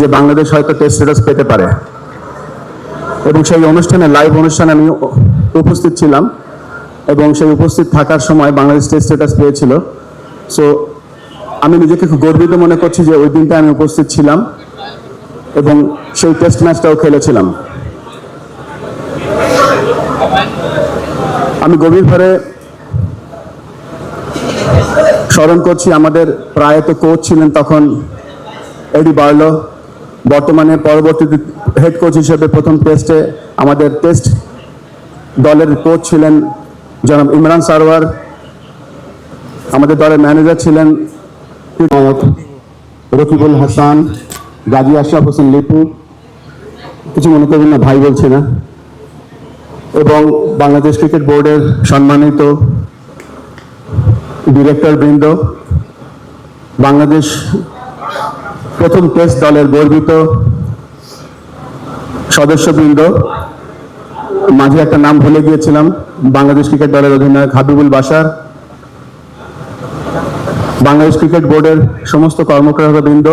যে বাংলাদেশ হয়তো test status পেতে পারে। এবং সেই অনুষ্ঠানে লাইভ অনুষ্ঠানে আমি উপস্থিত ছিলাম এবং সেই উপস্থিত থাকার সময় বাংলাদেশ টেস্ট স্ট্যাটাস পেয়েছিল। সো আমি নিজেকে খুব গর্বিত মনে করছি যে ওই দিনটা আমি উপস্থিত ছিলাম এবং সেই টেস্ট ম্যাচটাও খেলেছিলাম। আমি গভীরভাবে স্মরণ করছি, আমাদের প্রায়ত কোচ ছিলেন তখন এডি বার্লো বর্তমানে পরবর্তীতে হেড কোচ হিসেবে প্রথম টেস্টে আমাদের টেস্ট দলের কোচ ছিলেন জনাব ইমরান সারওয়ার। আমাদের দলের ম্যানেজার ছিলেন রকিবুল হাসান, গাজী আশরাফ হোসেন লিপু, কিছু মনে করবেন না, ভাই বলছি না। এবং বাংলাদেশ ক্রিকেট বোর্ডের সম্মানিত ডিরেক্টর বৃন্দ, বাংলাদেশ প্রথম টেস্ট দলের গর্বিত সদস্যবৃন্দ। মাঝে একটা নাম ভুলে গিয়েছিলাম, বাংলাদেশ ক্রিকেট দলের অধিনায়ক হাবিবুল বাসার বাংলাদেশ ক্রিকেট বোর্ডের সমস্ত কর্মকর্তাবৃন্দ